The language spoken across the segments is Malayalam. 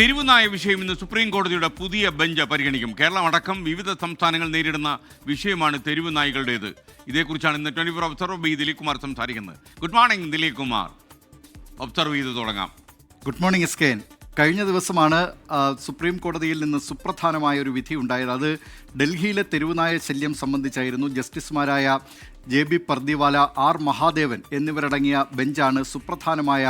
തെരുവുനായ വിഷയം ഇന്ന് സുപ്രീം കോടതിയുടെ പുതിയ ബെഞ്ച് പരിഗണിക്കും. കേരളം അടക്കം വിവിധ സംസ്ഥാനങ്ങൾ നേരിടുന്ന വിഷയമാണ് തെരുവ് നായ്കളുടേത് ഇതേക്കുറിച്ചാണ് ഇന്ന് twenty four observe B Dileep Kumar സംസാരിക്കുന്നത്. Good morning Dileep Kumar observe ചെയ്ത് തുടങ്ങാം. ഗുഡ് മോർണിംഗ് എസ് കെ കഴിഞ്ഞ ദിവസമാണ് സുപ്രീം കോടതിയിൽ നിന്ന് സുപ്രധാനമായ ഒരു വിധി ഉണ്ടായത്. അത് ഡൽഹിയിലെ തെരുവുനായ ശല്യം സംബന്ധിച്ചായിരുന്നു. ജസ്റ്റിസുമാരായ J B Pardiwala R Mahadevan എന്നിവരടങ്ങിയ ബെഞ്ചാണ് സുപ്രധാനമായ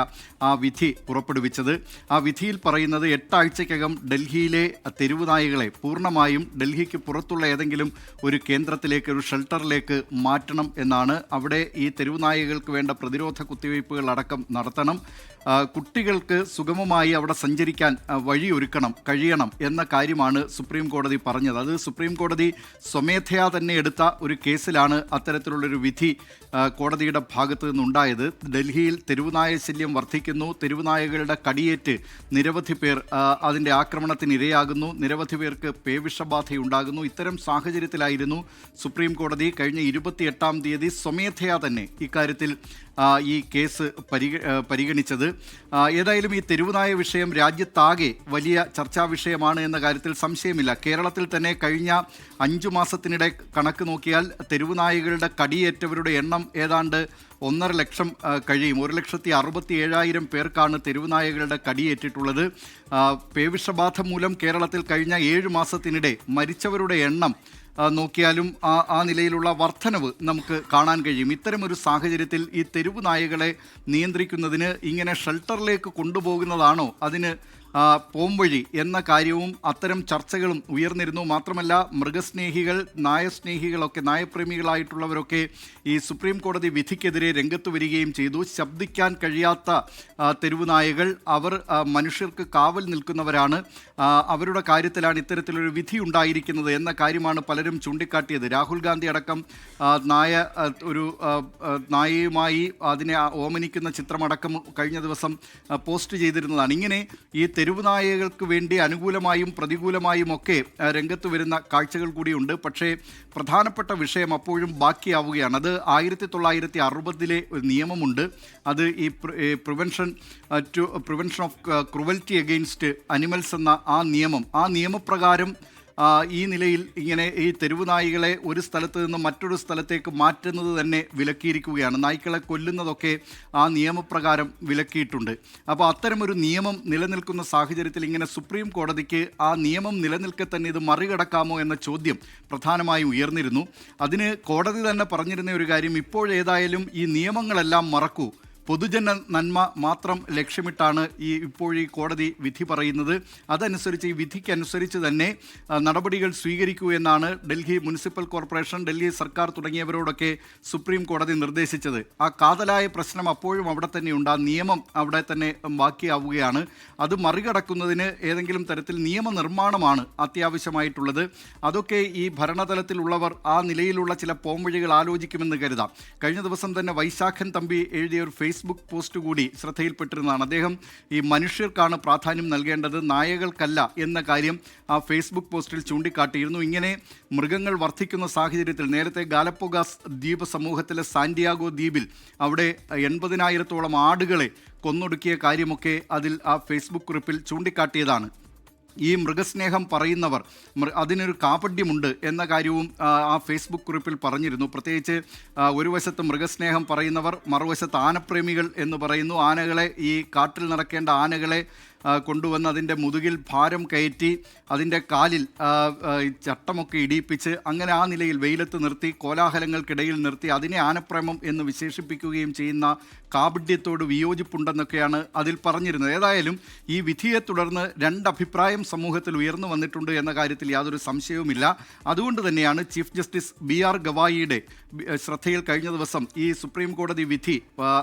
ആ വിധി പുറപ്പെടുവിച്ചത്. ആ വിധിയിൽ പറയുന്നത് എട്ടാഴ്ചയ്ക്കകം ഡൽഹിയിലെ തെരുവുനായകളെ പൂർണമായും ഡൽഹിക്ക് പുറത്തുള്ള ഏതെങ്കിലും ഒരു കേന്ദ്രത്തിലേക്ക് ഒരു ഷെൽട്ടറിലേക്ക് മാറ്റണം എന്നാണ് അവിടെ ഈ തെരുവുനായകൾക്ക് വേണ്ട പ്രതിരോധ കുത്തിവയ്പ്പുകൾ അടക്കം നടത്തണം. കുട്ടികൾക്ക് സുഗമമായി അവിടെ സഞ്ചരിക്കാൻ വഴിയൊരുക്കണം കഴിയണം എന്ന കാര്യമാണ് സുപ്രീം കോടതി പറഞ്ഞത്. അത് സുപ്രീം കോടതി സ്വമേധയാ തന്നെ എടുത്ത ഒരു കേസിലാണ് അത്തരത്തിലുള്ളൊരു വിധി കോടതിയുടെ ഭാഗത്തു നിന്നുണ്ടായത്. ഡൽഹിയിൽ തെരുവുനായ ശല്യം വർദ്ധിക്കുന്നു. തെരുവുനായകളുടെ കടിയേറ്റ് നിരവധി പേർ അതിന്റെ ആക്രമണത്തിന് ഇരയാകുന്നു നിരവധി പേർക്ക് പേവിഷബാധയുണ്ടാകുന്നു. ഇത്തരം സാഹചര്യത്തിലായിരുന്നു സുപ്രീം കോടതി കഴിഞ്ഞ ഇരുപത്തിയെട്ടാം തീയതി സ്വമേധയാ തന്നെ ഇക്കാര്യത്തിൽ ഈ കേസ് പരിഗ പരിഗണിച്ചത്. ഏതായാലും ഈ തെരുവുനായ വിഷയം രാജ്യത്താകെ വലിയ ചർച്ചാ വിഷയമാണ് എന്ന കാര്യത്തിൽ സംശയമില്ല. കേരളത്തിൽ തന്നെ കഴിഞ്ഞ അഞ്ചു മാസത്തിനിടെ കണക്ക് നോക്കിയാൽ തെരുവുനായകളുടെ കടിയേറ്റവരുടെ എണ്ണം ഏതാണ്ട് ഒന്നര ലക്ഷം കഴിയും. ഒരു ലക്ഷത്തി അറുപത്തി ഏഴായിരം പേർക്കാണ് തെരുവുനായകളുടെ കടിയേറ്റിട്ടുള്ളത്. പേവിഷബാധ മൂലം കേരളത്തിൽ കഴിഞ്ഞ ഏഴ് മാസത്തിനിടെ മരിച്ചവരുടെ എണ്ണം നോക്കിയാലും ആ ആ നിലയിലുള്ള വർധനവ് നമുക്ക് കാണാൻ കഴിയും. ഇത്തരമൊരു സാഹചര്യത്തിൽ ഈ തെരുവ് നായകളെ നിയന്ത്രിക്കുന്നതിന് ഇങ്ങനെ ഷെൽട്ടറിലേക്ക് കൊണ്ടുപോകുന്നതാണോ? അതിന് പോംവഴി എന്ന കാര്യവും അത്തരം ചർച്ചകളും ഉയർന്നിരുന്നു. മാത്രമല്ല മൃഗസ്നേഹികൾ നായസ്നേഹികളൊക്കെ നായപ്രേമികളായിട്ടുള്ളവരൊക്കെ ഈ സുപ്രീം കോടതി വിധിക്കെതിരെ രംഗത്ത് വരികയും ചെയ്തു. ശബ്ദിക്കാൻ കഴിയാത്ത തെരുവുനായകൾ തെരുവ് നായകൾ അവർ മനുഷ്യർക്ക് കാവൽ നിൽക്കുന്നവരാണ്. അവരുടെ കാര്യത്തിലാണ് ഇത്തരത്തിലൊരു വിധി ഉണ്ടായിരിക്കുന്നത് എന്ന കാര്യമാണ് പലരും ചൂണ്ടിക്കാട്ടിയത്. രാഹുൽ ഗാന്ധി അടക്കം നായ ഒരു നായയുമായി അതിനെ ഓമനിക്കുന്ന ചിത്രമടക്കം കഴിഞ്ഞ ദിവസം പോസ്റ്റ് ചെയ്തിരുന്നതാണ്. ഇങ്ങനെ ഈ തെരുവ് നായകൾക്ക് വേണ്ടി അനുകൂലമായും പ്രതികൂലമായും ഒക്കെ രംഗത്ത് വരുന്ന കാഴ്ചകൾ കൂടിയുണ്ട്. പക്ഷേ പ്രധാനപ്പെട്ട വിഷയം അപ്പോഴും ബാക്കിയാവുകയാണ്. അത് ആയിരത്തി തൊള്ളായിരത്തി അറുപതിലെ ഒരു നിയമമുണ്ട്. അത് ഈ prevention to prevention of cruelty against animals എന്ന ആ നിയമം ആ നിയമപ്രകാരം ഈ നിലയിൽ ഇങ്ങനെ ഈ തെരുവ് നായികളെ ഒരു സ്ഥലത്ത് നിന്ന് മറ്റൊരു സ്ഥലത്തേക്ക് മാറ്റുന്നത് തന്നെ വിലക്കിയിരിക്കുകയാണ്. നായ്ക്കളെ കൊല്ലുന്നതൊക്കെ ആ നിയമപ്രകാരം വിലക്കിയിട്ടുണ്ട്. അപ്പോൾ അത്തരമൊരു നിയമം നിലനിൽക്കുന്ന സാഹചര്യത്തിൽ ഇങ്ങനെ സുപ്രീം കോടതിക്ക് ആ നിയമം നിലനിൽക്കെ തന്നെ ഇത് മറികടക്കാമോ എന്ന ചോദ്യം പ്രധാനമായും ഉയർന്നിരുന്നു. അതിന് കോടതി തന്നെ പറഞ്ഞിരുന്ന ഒരു കാര്യം ഇപ്പോഴേതായാലും ഈ നിയമങ്ങളെല്ലാം മറക്കൂ. പൊതുജന നന്മ മാത്രം ലക്ഷ്യമിട്ടാണ് ഈ ഇപ്പോൾ ഈ കോടതി വിധി പറയുന്നത്. അതനുസരിച്ച് ഈ വിധിക്കനുസരിച്ച് തന്നെ നടപടികൾ സ്വീകരിക്കൂ എന്നാണ് ഡൽഹി മുനിസിപ്പൽ കോർപ്പറേഷൻ ഡൽഹി സർക്കാർ തുടങ്ങിയവരോടൊക്കെ സുപ്രീം കോടതി നിർദ്ദേശിച്ചത്. ആ കാതലായ പ്രശ്നം അപ്പോഴും അവിടെ തന്നെയുണ്ട് ആ നിയമം അവിടെ തന്നെ ബാക്കിയാവുകയാണ്. അത് മറികടക്കുന്നതിന് ഏതെങ്കിലും തരത്തിൽ നിയമനിർമ്മാണമാണ് അത്യാവശ്യമായിട്ടുള്ളത്. അതൊക്കെ ഈ ഭരണതലത്തിലുള്ളവർ ആ നിലയിലുള്ള ചില പോംവഴികൾ ആലോചിക്കുമെന്ന് കരുതാം. കഴിഞ്ഞ ദിവസം തന്നെ വൈശാഖൻ തമ്പി എഴുതിയ ഒരു ഫേസ്ബുക്ക് പോസ്റ്റ് കൂടി ശ്രദ്ധയിൽപ്പെട്ടിരുന്നതാണ്. അദ്ദേഹം ഈ മനുഷ്യർക്കാണ് പ്രാധാന്യം നൽകേണ്ടത് നായകൾക്കല്ല എന്ന കാര്യം ആ ഫേസ്ബുക്ക് പോസ്റ്റിൽ ചൂണ്ടിക്കാട്ടിയിരുന്നു. ഇങ്ങനെ മൃഗങ്ങൾ വർദ്ധിക്കുന്ന സാഹചര്യത്തിൽ നേരത്തെ ഗാലപ്പോഗാസ് ദ്വീപ് സമൂഹത്തിലെ സാന്റിയാഗോ ദ്വീപിൽ അവിടെ എൺപതിനായിരത്തോളം ആടുകളെ കൊന്നൊടുക്കിയ കാര്യമൊക്കെ അതിൽ ആ ഫേസ്ബുക്ക് കുറിപ്പിൽ ചൂണ്ടിക്കാട്ടിയതാണ്. ഈ മൃഗസ്നേഹം പറയുന്നവർ അതിനൊരു കാപട്യമുണ്ട് എന്ന കാര്യവും ആ, ഫേസ്ബുക്ക് കുറിപ്പിൽ പറഞ്ഞിരുന്നു. പ്രത്യേകിച്ച് ഒരു വശത്ത് മൃഗസ്നേഹം പറയുന്നവർ മറുവശത്ത് ആനപ്രേമികൾ എന്ന് പറയുന്നു. ആനകളെ ഈ കാട്ടിൽ നടക്കേണ്ട ആനകളെ കൊണ്ടുവന്ന് അതിന്റെ മുതുകിൽ ഭാരം കയറ്റി അതിന്റെ കാലിൽ ചട്ടമൊക്കെ ഇടിയിപ്പിച്ച് അങ്ങനെ ആ നിലയിൽ വെയിലത്ത് നിർത്തി കോലാഹലങ്ങൾക്കിടയിൽ നിർത്തി അതിനെ ആനപ്രേമം എന്ന് വിശേഷിപ്പിക്കുകയും ചെയ്യുന്ന കാപഡ്യത്തോട് വിയോജിപ്പുണ്ടെന്നൊക്കെയാണ് അതിൽ പറഞ്ഞിരുന്നത്. ഏതായാലും ഈ വിധിയെ തുടർന്ന് രണ്ടഭിപ്രായം സമൂഹത്തിൽ ഉയർന്നു വന്നിട്ടുണ്ട് എന്ന കാര്യത്തിൽ യാതൊരു സംശയവുമില്ല. അതുകൊണ്ട് തന്നെയാണ് ചീഫ് ജസ്റ്റിസ് ബി ആർ ഗവായിയുടെ ശ്രദ്ധയിൽ കഴിഞ്ഞ ദിവസം ഈ സുപ്രീം കോടതി വിധി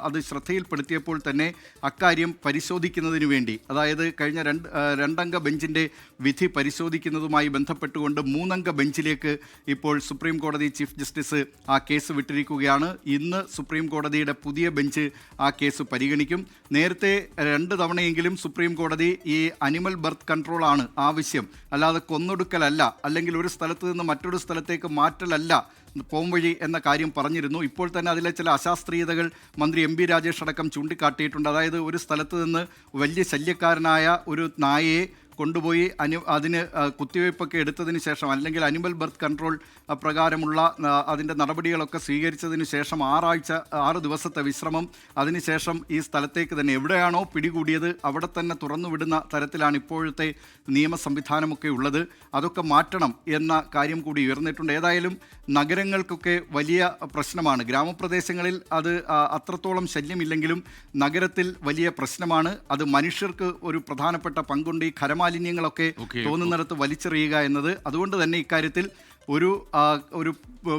അത് ശ്രദ്ധയിൽപ്പെടുത്തിയപ്പോൾ തന്നെ അക്കാര്യം പരിശോധിക്കുന്നതിന് വേണ്ടി അതായത് കഴിഞ്ഞ രണ്ട് രണ്ടംഗ ബെഞ്ചിന്റെ വിധി പരിശോധിക്കുന്നതുമായി ബന്ധപ്പെട്ടുകൊണ്ട് മൂന്നംഗ ബെഞ്ചിലേക്ക് ഇപ്പോൾ സുപ്രീം കോടതി ചീഫ് ജസ്റ്റിസ് ആ കേസ് വിട്ടിരിക്കുകയാണ്. ഇന്ന് സുപ്രീം കോടതിയുടെ പുതിയ ബെഞ്ച് ആ കേസ് പരിഗണിക്കും. നേരത്തെ രണ്ട് തവണയെങ്കിലും സുപ്രീം കോടതി ഈ അനിമൽ ബർത്ത് കൺട്രോൾ ആണ് ആവശ്യം. അല്ലാതെ കൊന്നൊടുക്കലല്ല. അല്ലെങ്കിൽ ഒരു സ്ഥലത്ത് നിന്ന് മറ്റൊരു സ്ഥലത്തേക്ക് മാറ്റലല്ല. പോംവഴി എന്ന കാര്യം പറഞ്ഞിരുന്നു. ഇപ്പോൾ തന്നെ അതിലെ ചില അശാസ്ത്രീയതകൾ മന്ത്രി എം രാജേഷ് അടക്കം ചൂണ്ടിക്കാട്ടിയിട്ടുണ്ട്. അതായത് ഒരു സ്ഥലത്ത് നിന്ന് വലിയ ശല്യക്കാരനായ ഒരു നായയെ കൊണ്ടുപോയി അനു അതിന് കുത്തിവയ്പ്പൊക്കെ എടുത്തതിന് ശേഷം അല്ലെങ്കിൽ അനിമൽ ബർത്ത് കൺട്രോൾ പ്രകാരമുള്ള അതിന്റെ നടപടികളൊക്കെ സ്വീകരിച്ചതിന് ശേഷം ആറാഴ്ച ആറ് ദിവസത്തെ വിശ്രമം അതിനുശേഷം ഈ സ്ഥലത്തേക്ക് തന്നെ എവിടെയാണോ പിടികൂടിയത് അവിടെ തന്നെ തുറന്നുവിടുന്ന തരത്തിലാണ് ഇപ്പോഴത്തെ നിയമ സംവിധാനമൊക്കെ ഉള്ളത്. അതൊക്കെ മാറ്റണം എന്ന കാര്യം കൂടി ഉയർന്നിട്ടുണ്ട്. ഏതായാലും നഗരങ്ങൾക്കൊക്കെ വലിയ പ്രശ്നമാണ്. ഗ്രാമപ്രദേശങ്ങളിൽ അത് അത്രത്തോളം ശല്യമില്ലെങ്കിലും നഗരത്തിൽ വലിയ പ്രശ്നമാണ്. അത് മനുഷ്യർക്ക് ഒരു പ്രധാനപ്പെട്ട പങ്കുണ്ട്. ഈ ഖരമാലിന്യങ്ങളൊക്കെ Okay. തോന്നുന്നിടത്ത് വലിച്ചെറിയുക എന്നത് അതുകൊണ്ട് തന്നെ ഇക്കാര്യത്തിൽ ഒരു ഒരു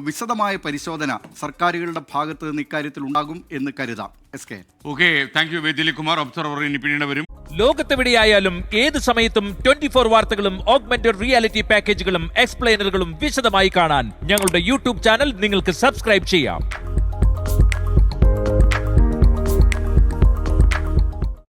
വിശദമായ പരിശോധന സർക്കാരുകളുടെ ഭാഗത്ത് നിന്ന് ഇക്കാര്യത്തിൽ ഉണ്ടാകും എന്ന് കരുതാം. S K okay thank you വേദിലികുമാർ Kumar observer ഇനി പിന്നീട് വരും. ലോകത്തെവിടെയായാലും ഏത് സമയത്തും ട്വന്റി ഫോർ വാർത്തകളും ഓഗ്മെന്റഡ് റിയാലിറ്റി പാക്കേജുകളും എക്സ്പ്ലെയിനറുകളും വിശദമായി കാണാൻ ഞങ്ങളുടെ യൂട്യൂബ് ചാനൽ നിങ്ങൾക്ക് സബ്സ്ക്രൈബ് ചെയ്യാം.